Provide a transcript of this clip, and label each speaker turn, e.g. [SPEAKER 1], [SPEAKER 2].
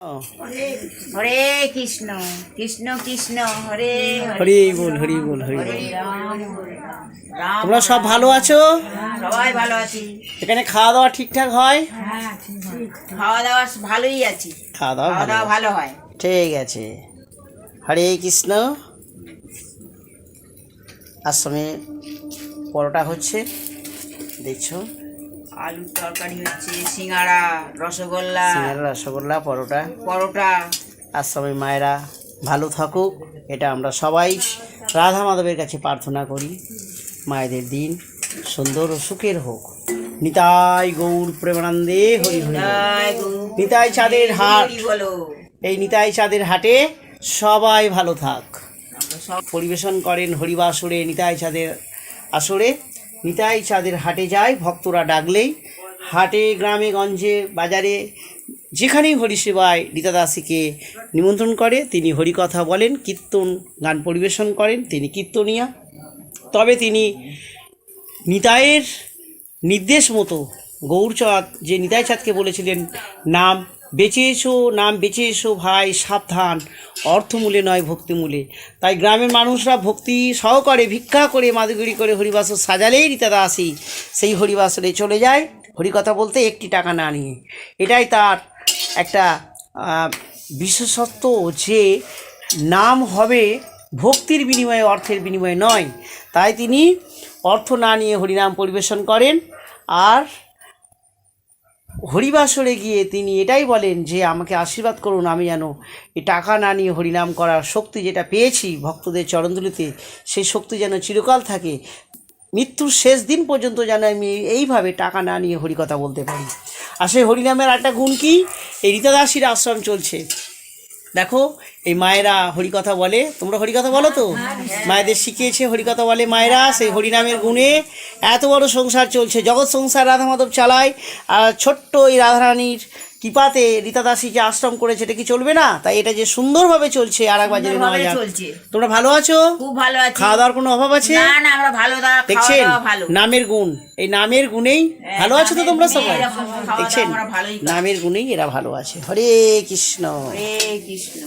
[SPEAKER 1] হরে কৃষ্ণ কৃষ্ণ কৃষ্ণ হরে
[SPEAKER 2] হরি বল হরি বল হরি বল।
[SPEAKER 1] হরে রাম রাম
[SPEAKER 2] তোমরা সব ভালো আছো?
[SPEAKER 1] সবাই ভালো আছি।
[SPEAKER 2] এখানে খাওয়া দাওয়া ঠিকঠাক হয়?
[SPEAKER 1] খাওয়া দাওয়া ভালোই আছি।
[SPEAKER 2] খাওয়া দাওয়া
[SPEAKER 1] খাওয়া দাওয়া ভালো হয়।
[SPEAKER 2] ঠিক আছে। হরে কৃষ্ণ। আশ্রমে পরোটা হচ্ছে দেখছ?
[SPEAKER 1] আলুর তরকারি হচ্ছে সিঙ্গাড়া রসগোল্লা
[SPEAKER 2] সিঙ্গারা রসগোল্লা পরোটা।
[SPEAKER 1] পরোটা।
[SPEAKER 2] আশ্রমের মায়েরা ভালো থাকুক এটা আমরা সবাই রাধা মাধবের কাছে প্রার্থনা করি। মায়েদের দিন সুন্দর ও সুখের হোক। নিতাই গৌর প্রেমানন্দে হরি হরি নিতাই চাঁদের হাট।
[SPEAKER 1] বলো।
[SPEAKER 2] এই নিতাই চাঁদের হাটে সবাই ভালো থাক।
[SPEAKER 1] সব
[SPEAKER 2] পরিবেশন করেন হরিবাসরে নিতাই চাঁদের আসরে। নিতাই চাঁদের হাটে যায়, ভক্তরা ডাকলেই। হাটে, গ্রামে, গঞ্জে, বাজারে, যেখানেই হরিসেবায় রীতা দাসীকে নিমন্ত্রণ করে, তিনি হরিকথা বলেন, কীর্তন, গান পরিবেশন করেন, তিনি কীর্তনিয়া। তবে তিনি নিতাইয়ের নির্দেশ মতো গৌরচাঁদ, যে নিতাই চাঁদকে বলেছিলেন, নাম বেঁচে এসো নাম বেঁচে এসো ভাই, সাবধান। অর্থমূলে নয় ভক্তিমূলে। তাই গ্রামের মানুষরা ভক্তি সহকারে, ভিক্ষা করে মাদুগুড়ি করে হরিবাসর সাজালেই রীতা দাসী সেই হরিবাসরে চলে যায়। হরিকথা বলতে একটি টাকা না নিয়ে। এটাই তার একটা বিশেষত্ব যে নাম হবে ভক্তির বিনিময়ে, অর্থের বিনিময়ে নয়। তাই তিনি অর্থ না নিয়ে হরিনাম পরিবেশন করেন। আর হরিবাসরে গিয়ে তিনি এটাই বলেন যে, আমাকে আশীর্বাদ করুন, আমি যেন এই টাকা না নিয়ে হরিনাম করার শক্তি যেটা পেয়েছি ভক্তদের চরণদুলিতে সেই শক্তি যেন চিরকাল থাকে। মৃত্যুর শেষ দিন পর্যন্ত যেন আমি এইভাবে টাকা না নিয়ে হরিকথা বলতে পারি। আর সেই হরিনামের একটা গুণ কি? এই রীতাদাসীর আশ্রম চলছে। দেখো এই মায়েরা হরিকথা বলে। তোমরা হরিকথা বলো তো? মায়েদের শিখিয়েছে হরিকথা বলে মায়েরা সেই হরিনামের গুণে এত বড় সংসার চলছে। জগৎ সংসার রাধা মাধব চালায় আর ছোট্ট এই রাধারানীর কৃপাতে রীতা দাসী যে আশ্রম করেছে এটা কি চলবে না? তাই এটা যে সুন্দরভাবে চলছে আর একবার জেনে নেওয়া
[SPEAKER 1] সুন্দরভাবে
[SPEAKER 2] যাক।
[SPEAKER 1] চলছে।
[SPEAKER 2] তোমরা ভালো আছো?
[SPEAKER 1] খুব ভালো আছি।
[SPEAKER 2] খাওয়া দাওয়ার কোনো অভাব আছে?
[SPEAKER 1] না না আমরা ভালো দাওয়া
[SPEAKER 2] দেখছেন? নামের গুণ। এই নামের গুণেই ভালো আছো তো তোমরা সবাই? দেখছেন। নামের গুণেই এরা ভালো আছে। হরে কৃষ্ণ।
[SPEAKER 1] হরে কৃষ্ণ।